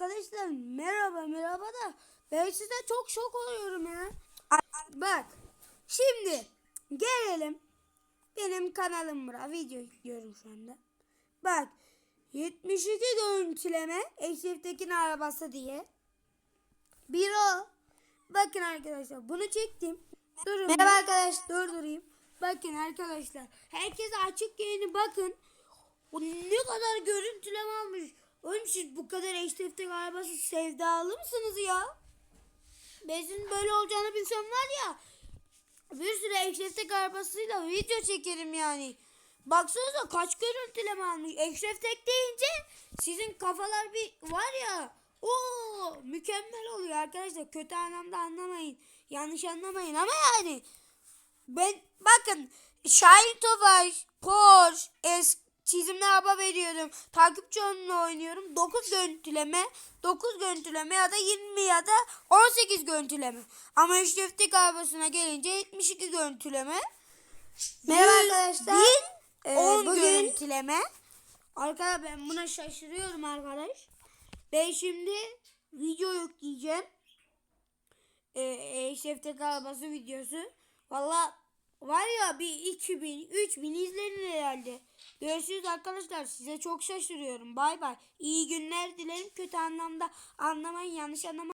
Arkadaşlar merhaba merhaba da ben size çok şok oluyorum ya. Bak şimdi gelelim benim kanalım bura video yüklüyorum şu anda. Bak 72 görüntüleme Eşref'tekin arabası diye. Bir o. Bakın arkadaşlar bunu çektim. Durun. Merhaba arkadaşlar. Durdurayım. Bakın arkadaşlar. Herkese açık yayını bakın. O ne kadar görüntüleme almış. Siz bu kadar Eşref'tek arabası sevdalı mısınız ya? Ben sizin böyle olacağını bilsem var ya. Bir sürü Eşref'tek arabasıyla video çekerim yani. Baksanıza kaç görüntüleme almış. Eşref Tek deyince sizin kafalar bir var ya. o mükemmel oluyor arkadaşlar. Kötü anlamda anlamayın. Yanlış anlamayın ama yani. Ben bakın Şahin Tofaş, Porsche, es çizimli araba veriyorum. Takipçi onunla oynuyorum. 9 görüntüleme, 9 görüntüleme ya da 20 ya da 18 görüntüleme. Ama Eşref'tek arabasına gelince 72 görüntüleme. Merhaba arkadaşlar. bin Ee, 10 bugün- görüntüleme. Arkadaşlar ben buna şaşırıyorum arkadaş. Ben şimdi video yükleyeceğim. Ee, Eşref'tek arabası videosu. Valla var ya bir 2000, 3000 izlenir. Görüşürüz arkadaşlar. Size çok şaşırıyorum. Bay bay. İyi günler dilerim. Kötü anlamda anlamayın. Yanlış anlamayın.